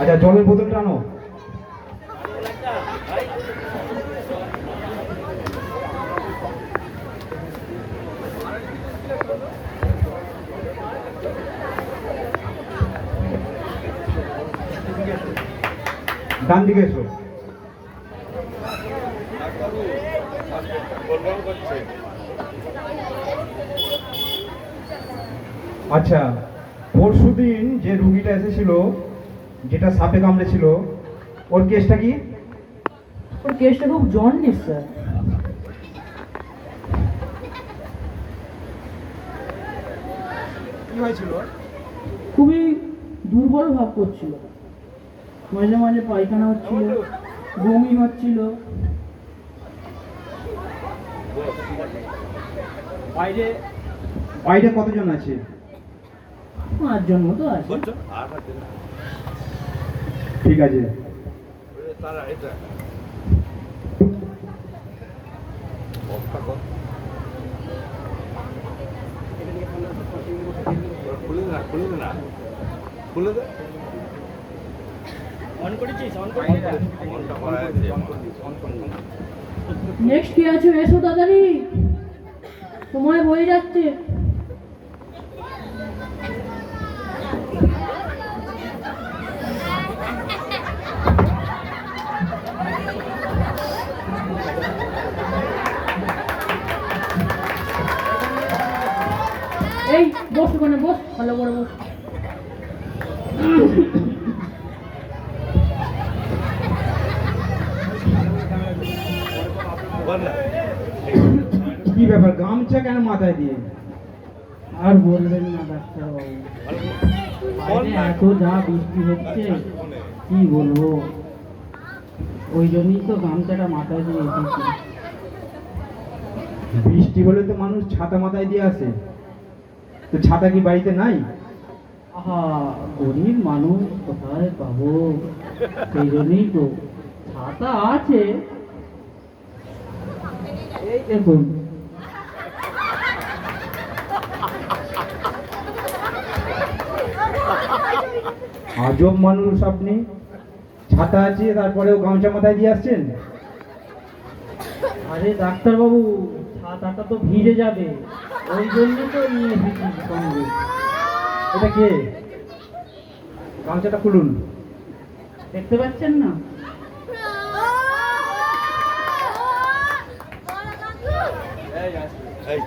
আচ্ছা জলের বোতলটা আনো। ডান দিকে এসো। আচ্ছা পরশু দিন যে রুগীটা এসেছিল যেটা সাপে কামড়েছিল ওর কেসটা কি? ওর কেসটা খুব জন্ডিস স্যার। কি হয়েছিল খুবই দুর্বল ভাব করছিল। মাঝে মাঝে পায়খানা হচ্ছিল বমি হচ্ছিল। বাইরে বাইরে কতজন আছে? পাঁচজন মতো আছে। ঠিক আছে। খুলে না খুলে না। খুলে দে। মনটা করা আছে আমার। নেক্সট কি আছে? এসো তাড়াতাড়ি। সময় বয়ে যাচ্ছে। এই, বস ওখানে, বস। ভালো করে বস বল না কি ব্যাপার গামছা কেন মাথায় দিয়ে আর বলবেন না ডাক্তারবাবু বল বাইরে না এত যা বৃষ্টি হচ্ছে কি বলব? ওই জন্যই তো গামছাটা মাথায় দিয়ে এসেছি। বৃষ্টি হলে তো মানুষ ছাতা মাথায় দিয়ে আসে। তো ছাতা কি বাড়িতে নাই? আহা গরিব মানুষ কোথায় পাবো? সেই জন্যই তো ছাতা আছে। এই দেখুন আজব মানুষ আপনি। ছাতা আছে তারপরেও গামছা মাথায় দিয়ে আসছেন? আরে ডাক্তারবাবু ছাতাটা তো ভিজে যাবে। ওই জন্য তো নিয়ে এসেছি সঙ্গে। এটা কে? গামছাটা খুলুন। দেখতে পাচ্ছেন না? এই।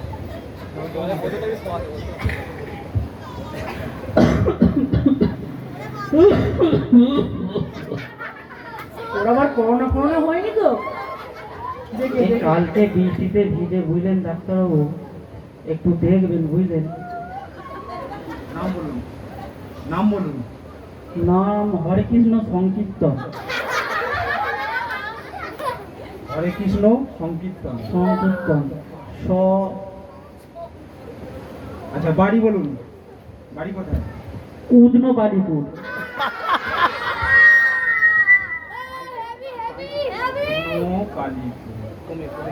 ওর আবার করোনা করোনা হয়নি তো? এই কালকে বৃষ্টিতে ভিজে বুঝলেন ডাক্তারবাবু? একটু দেখবেন বুঝলেন? নাম বলুন নাম বলুন। নাম হরে কৃষ্ণ সংকীর্তন। হরে কৃষ্ণ সংকীর্তন। সংকীর্তন। স। আচ্ছা বাড়ি বলুন। বাড়ি কোথায়? উদ্ন বাড়িপুর নো? কালীপুর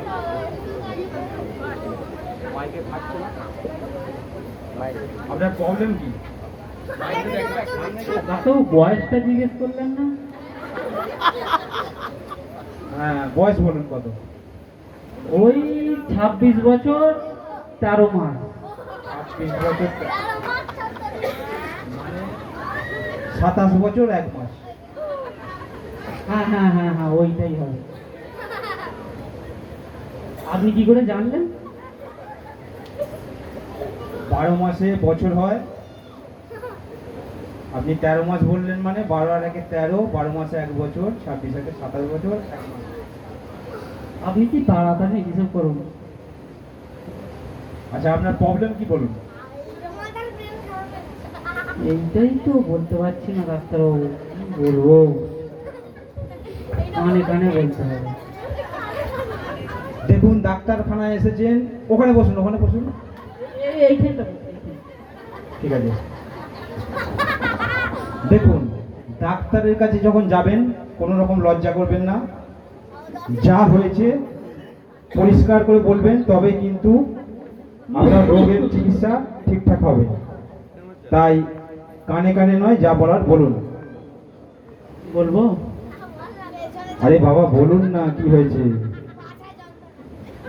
আপনার প্রবলেম কি? ডাক্তারবাবু বয়সটা জিজ্ঞেস করলেন না? হ্যাঁ বয়স বলুন কত? ওই ছাব্বিশ বছর তেরো মাস। ছাব্বিশ বছর সাতাশ বছর এক মাস। হ্যাঁ হ্যাঁ হ্যাঁ হ্যাঁ ওইটাই হবে। আপনি কি করে জানলেন? বারো মাসে বছর হয়। আপনি তেরো মাস বললেন মানে বারো আর একে তেরো বারো মাসে এক বছর ছাব্বিশ একে সাতাশ বছর এক মাস। আপনি কি তাড়াতাড়ি হিসেব করুন? আচ্ছা আপনার প্রবলেম কি বলুন? এইটাই তো বলতে পারছি না ডাক্তারবাবু। কি বলব? কানে কানে বলতে হবে। দেখুন ডাক্তারখানায় এসেছেন। ওখানে বসুন ওখানে বসুন। ঠিক আছে। দেখুন ডাক্তারের কাছে যখন যাবেন কোনো রকম লজ্জা করবেন না। যা হয়েছে পরিষ্কার করে বলবেন তবে কিন্তু আপনার রোগের চিকিৎসা ঠিকঠাক হবে। তাই কানে কানে নয় যা বলার বলুন। বলব? আরে বাবা বলুন না কি হয়েছে?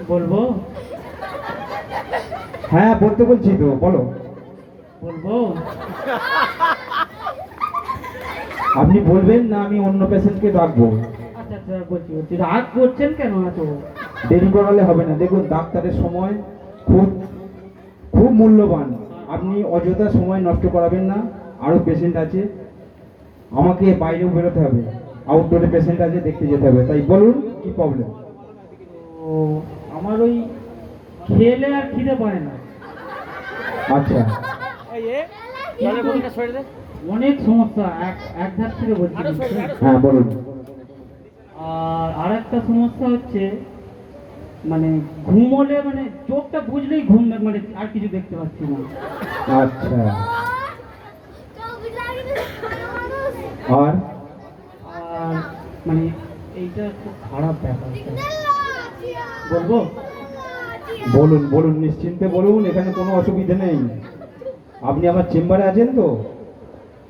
বলব? হ্যাঁ বলতে বলছি তো বলো। বলব? আপনি বলবেন না আমি অন্য পেশেন্টকে ডাকবো। আচ্ছা আচ্ছা বলছি বলছি রাগ করছেন কেন এত? দেরি করালে হবে না। দেখুন ডাক্তারের সময় খুব খুব মূল্যবান। আপনি অযথা সময় নষ্ট করাবেন না। আরও পেশেন্ট আছে। আমাকে বাইরেও বেরোতে হবে। আউটডোরে পেশেন্ট আছে দেখতে যেতে হবে। তাই বলুন কি প্রবলেম ও আমার ওই খেলে আর খিদে পায় না। আচ্ছা। অনেক সমস্যা এক এক ধার থেকে বলছি হ্যাঁ বলুন। আর আর একটা সমস্যা হচ্ছে মানে ঘুমোলে মানে চোখটা বুঝলেই ঘুম মানে আর কিছু দেখতে পাচ্ছি না। আচ্ছা। আর আর মানে এইটা খুব খারাপ ব্যাপার। বলব? বলুন বলুন নিশ্চিন্তে বলুন এখানে কোনো অসুবিধা নেই। আপনি আমার চেম্বারে আছেন তো?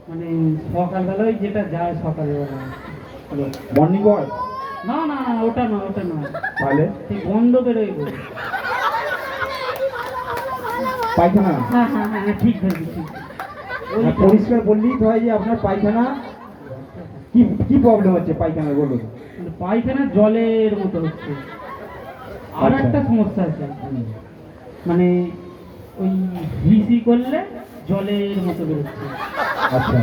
মানে সকালবেলায় যেটা যায় সকালবেলা মর্নিং ওয়াক না না না ওটা না ওটা না তাহলে? ঠিক বন্ধ বেরোয় বলে। পায়খানা? হ্যাঁ হ্যাঁ হ্যাঁ হ্যাঁ, ঠিক ধরেছি ঠিক পরিষ্কার বললেই তো হয় যে আপনার পায়খানা। কি কি প্রবলেম হচ্ছে পায়খানা বলুন? পায়খানা জলের মতো হচ্ছে। আর আচ্ছা। একটা সমস্যা আছে। মানে ওই হিসি করলে জলের মতো বেরোচ্ছে। আচ্ছা।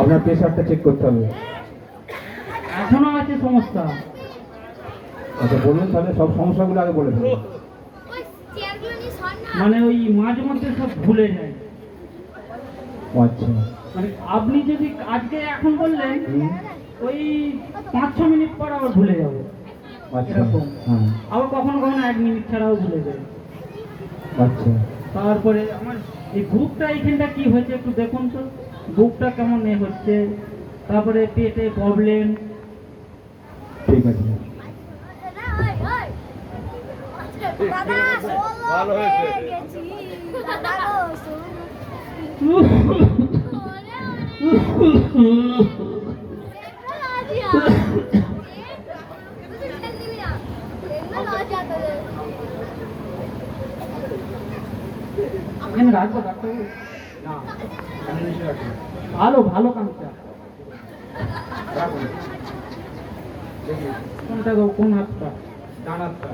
আপনার প্রেশারটা চেক করতে হবে। এখনও আছে সমস্যা। আচ্ছা বলুন তাহলে সব সমস্যাগুলো আগে বলে দেবো মানে ওই মাঝে মধ্যে সব ভুলে যায়। আচ্ছা। মানে আপনি যদি আজকে এখন বললেন ওই পাঁচ ছ মিনিট পর আবার ভুলে যাবে। আচ্ছা এরকম। হ্যাঁ। আবার কখনো কখনো এক মিনিট ছাড়াও ভুলে যায় আচ্ছা। তারপরে আমার এই বুকটা এইখানটা কি হয়েছে একটু দেখুন তো। বুকটা কেমন এ হচ্ছে। তারপরে পেটে প্রবলেম ঠিক আছে। ভালো হয়েছে। এখানে রাখব ডাক্তারবাবু? না আমি নিচে রাখি। ভালো ভালো কামটা রাখুন। দেখি, কোনটা গো কোন হাতটা ডান হাতটা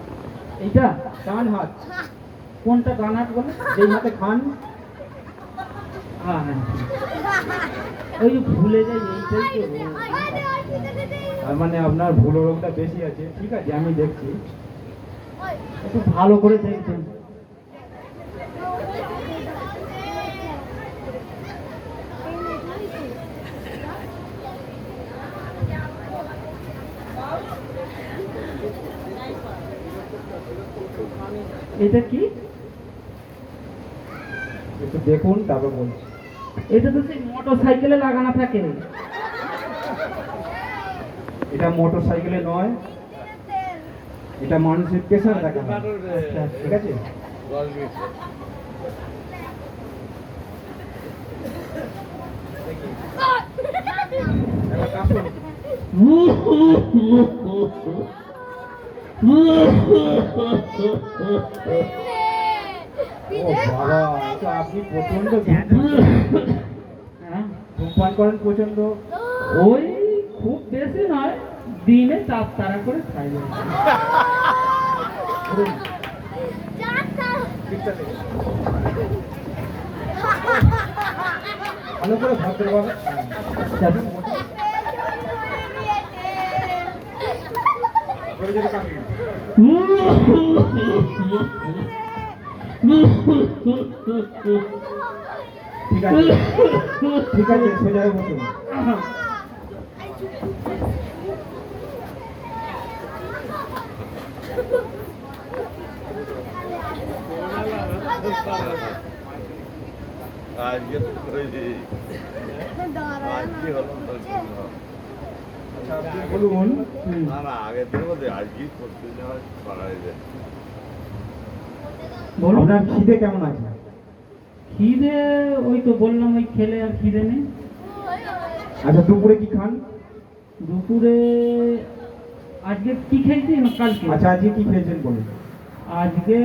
এইটা ডান হাত কোনটা ডান হাত বলে যেই হাতে খান হ্যাঁ হ্যাঁ ওই যে ভুলে যাই এইটাই তো রোগ। তার মানে আপনার ভুল রোগটা বেশি আছে। ঠিক আছে, আমি দেখছি। একটু ভালো করে দেখবেন। এটা কি? একটু দেখুন, তারপর বলছি। এটা তো সেই মোটর সাইকেলে লাগানো থাকে এটা মোটর সাইকেলে নয় এটা মানুষের প্রেশার দেখা। আচ্ছা, আচ্ছা। ঠিক আছে এটা আপনি প্রচণ্ড হ্যাঁ ধূমপান করেন প্রচণ্ড ওই খুব বেশি নয় দিনে চার তারা করে খাই ভালো করে ঠিক আছে ঠিক আছে সোজা বসুন আজকে তো করেছি আজকে হলো তো আপনি বলুন না না আগের দিন বলতে আজকেই করতে যাওয়া পাড়ায় যায় বলুন। আপনার খিদে কেমন আছে? খিদে ওই তো বললাম ওই খেলে আর খিদে নেই। আচ্ছা দুপুরে কি খান? দুপুরে আজকে কি খেয়েছেন কালকে? আচ্ছা আজকে কি খেয়েছেন বলুন? আজকে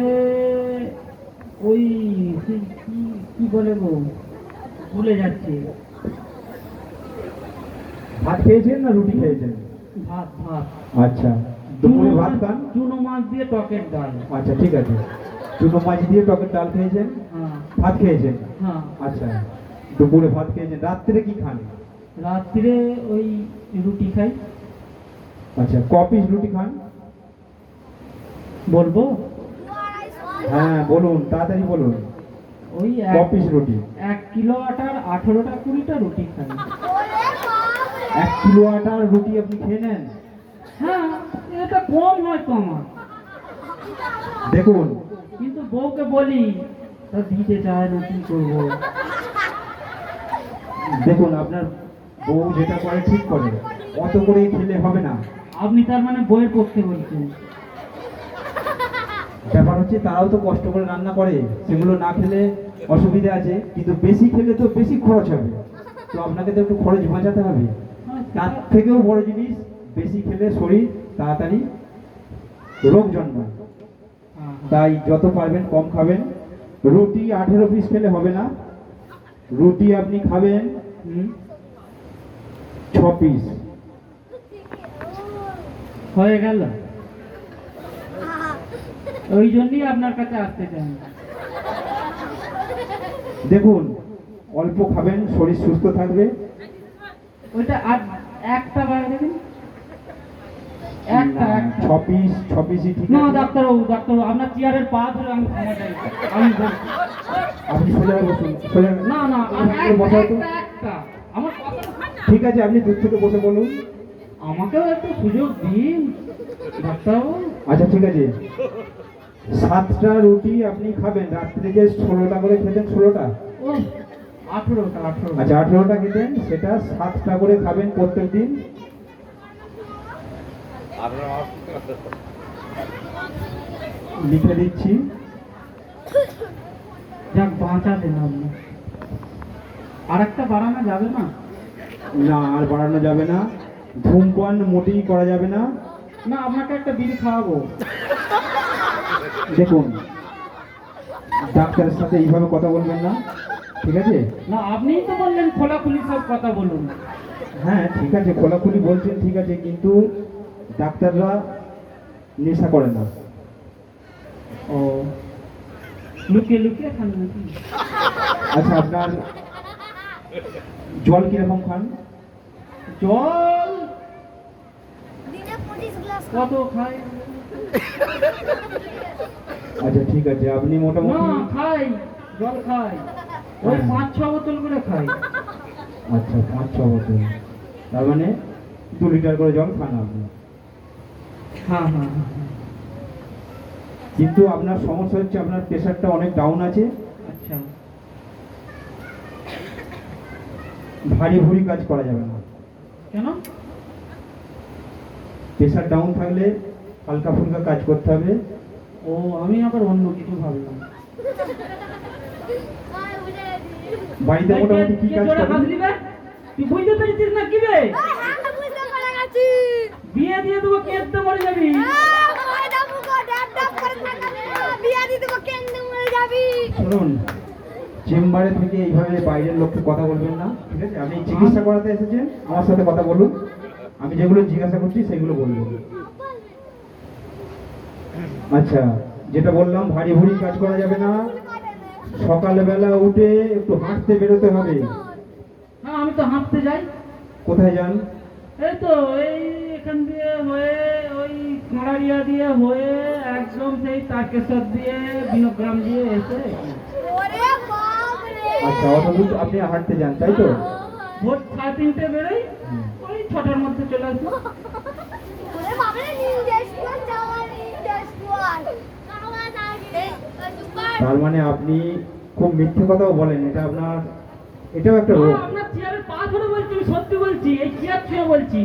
ওই কি কি বলে গো? ভুলে যাচ্ছে। ভাত খেয়েছেন না রুটি খেয়েছেন? ভাত ভাত। আচ্ছা দুপুরে ভাত খান? চুনো মাছ দিয়ে টকের ডাল। আচ্ছা ঠিক আছে। চুনো মাছ দিয়ে টকের ডাল খেয়েছেন? হ্যাঁ। ভাত খেয়েছেন? হ্যাঁ। আচ্ছা দুপুরে ভাত খেয়েছেন। রাত্রে কি খান? রাত্রে ওই রুটি খাই। আচ্ছা ক পিস রুটি খান? বলব? হ্যাঁ বলুন তাড়াতাড়ি বলুন। ওই ক পিস রুটি? এক কিলো আটার আঠেরোটা কুড়িটা রুটি খাই। এক কিলো আটার রুটি আপনি খেয়ে নেন? হ্যাঁ এটা কম নয় তো আমার। দেখুন। কিন্তু বউকে বলি তা দিতে চায় না কি করব? দেখুন আপনার বউ যেটা করে ঠিক করে অত করে খেলে হবে না। আপনি তার মানে বইয়ের পক্ষে বলছেন। ব্যাপার হচ্ছে তারাও তো কষ্ট করে রান্না করে সেগুলো না খেলে অসুবিধা আছে কিন্তু বেশি খেলে তো বেশি খরচ হবে। তো আপনাকে তো একটু খরচ বাঁচাতে হবে। তার থেকেও বড় জিনিস বেশি খেলে শরীর তাড়াতাড়ি রোগ জন্মায়। তাই যত পারবেন কম খাবেন। রুটি আঠেরো পিস খেলে হবে না। রুটি আপনি খাবেন। হুম, ছ পিস হয়ে গেল? ওই জন্যই আপনার কাছে আসতে চাই। দেখুন অল্প খাবেন শরীর সুস্থ থাকবে। ওইটা আর একটা বাইরে দিন একটা ছ পিস ছ পিসই ঠিক না। ডাক্তারবাবু ডাক্তারবাবু আপনার চেয়ারের পা ধরে আমি ক্ষমা চাই। আমি আপনি সোজা বসুন সোজা। না না বসা হতো। একটা, ঠিক আছে আপনি দূর থেকে বসে বলুন। আমাকেও একটু সুযোগ দিন ডাক্তারবাবু। আচ্ছা ঠিক আছে। সাতটা রুটি আপনি খাবেন রাত্রে যে ষোলোটা করে খেতেন ষোলোটা? ও আঠেরোটা আঠেরোটা। আচ্ছা আঠেরোটা খেতেন সেটা সাতটা করে খাবেন প্রত্যেক দিন। লিখে দিচ্ছি। যাক বাঁচালেন আপনি। আর একটা বাড়ানো যাবে না? না আর বাড়ানো যাবে না। ধূমপান মোটেই করা যাবে না। না আপনাকে একটা বিড়ি খাওয়াবো। দেখুন ডাক্তারের সাথে এইভাবে কথা বলবেন না ঠিক আছে? না আপনিই তো বললেন খোলাখুলি সব কথা বলুন। হ্যাঁ ঠিক আছে খোলাখুলি বলছেন ঠিক আছে কিন্তু ডাক্তাররা নেশা করে না। ও। লুকিয়ে লুকিয়ে খান আচ্ছা আপনার জল কীরকম খান? জল! দিনে পঁচিশ গ্লাস কত খাই? আচ্ছা ঠিক আছে আপনি মোটামুটি খাই জল খাই। ওই হ্যাঁ। পাঁচ ছ বোতল করে খাই। আচ্ছা পাঁচ ছ বোতল। তার মানে দু লিটার করে জল খান আপনি। হ্যাঁ হ্যাঁ হ্যাঁ, হ্যাঁ। কিন্তু আপনার সমস্যা হচ্ছে আপনার প্রেশারটা অনেক ডাউন আছে আচ্ছা ভারী ভুরি কাজ করা যাবে না। কেন? প্রেশার ডাউন থাকলে হালকা ফুলকা কাজ করতে হবে। ও আমি আবার অন্য কিছু ভাবলাম। বাড়িতে মোটামুটি কি কাজ করেন তুই বুঝতে পেরেছিস না কি বে আয় হ্যাঁ পেরে গেছি। বিয়ে দিয়ে দেবো কেঁদতে মরে যাবি। শুনুন চেম্বারে থেকে এইভাবে বাইরের লোককে কথা বলবেন না ঠিক আছে? আপনি চিকিৎসা করাতে এসেছেন আমার সাথে কথা বলুন। আমি যেগুলো জিজ্ঞাসা করছি সেগুলো বলব আচ্ছা যেটা বললাম ভারী ভুরি কাজ করা যাবে না। সকালবেলা উঠে একটু হাঁটতে বেরোতে হবে। হ্যাঁ আমি তো হাঁটতে যাই। কোথায় যান? এই তো এই এখান দিয়ে হয়ে ওই কাঁড়ারিয়া দিয়ে হয়ে একদম সেই তারকেশ্বর দিয়ে বিনগ্রাম দিয়ে এসে আচ্ছা দূর আপনি হাঁটতে যান তাই তো? ভোর সাড়ে তিনটে বেরোই ওই ছটার মধ্যে চলে আসব। তার মানে আপনি খুব মিথ্যে কথাও বলেন এটা আপনার এটাও একটা রোগ। আপনার চেয়ারের পা ধরে বলছি আমি সত্যি বলছি এই চেয়ার ছুঁয়ে বলছি।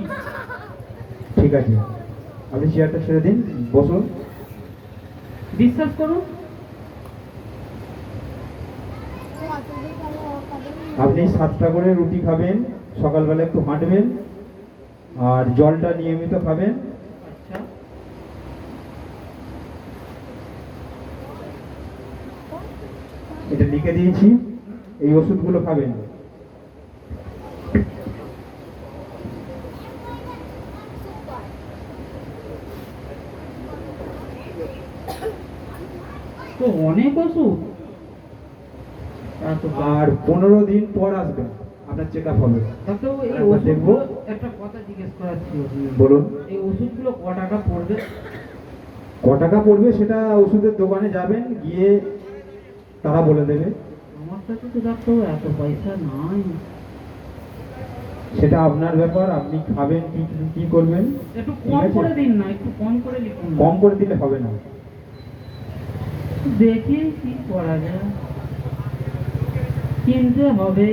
ঠিক আছে আপনি চেয়ারটা ছেড়ে দিন বসুন। বিশ্বাস করুন আপনি সাতটা করে রুটি খাবেন, সকালবেলা একটু হাঁটবেন, আর জলটা নিয়মিত খাবেন। এটা লিখে দিয়েছি, এই ওষুধগুলো খাবেন। তো অনেক ওষুধ। আর পনেরো দিন পর আসবেন আপনার চেক আপ হবে দেখব। একটা কথা জিজ্ঞেস করার বলুন। এই ওষুধগুলো ক টাকা পড়বে? ক টাকা পড়বে সেটা ওষুধের দোকানে যাবেন গিয়ে তারা বলে দেবে। আমার কাছে তো এত পয়সা নাই। সেটা আপনার ব্যাপার আপনি খাবেন কি কি করবেন? একটু কম করে দিন না একটু কম করে লিখুন কম করে দিলে হবে না। দেখি কি করা যায়। কিনতে হবে।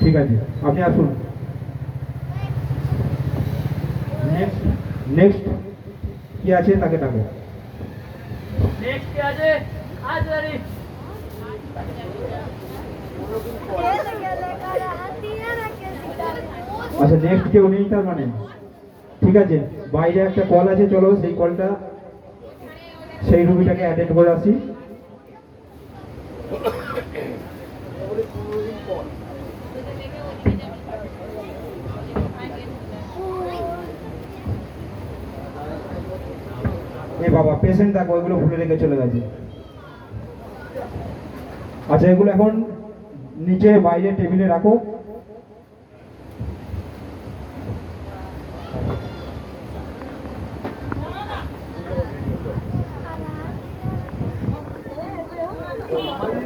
ঠিক আছে আপনি আসুন। নেক্সট নেক্সট কি আছে তাকে ডাকো। নেক্সট কি আছে? আজ আচ্ছা নেক্সট কেউ নেই তার মানে? ঠিক আছে বাইরে একটা কল আছে চলো সেই কলটা সেই রুগীটাকে অ্যাটেন্ড করে আসি। এ বাবা পেশেন্ট দেখো ওইগুলো ভুলে রেখে চলে গেছে। আচ্ছা এগুলো এখন নিচে বাইরে টেবিলে রাখো।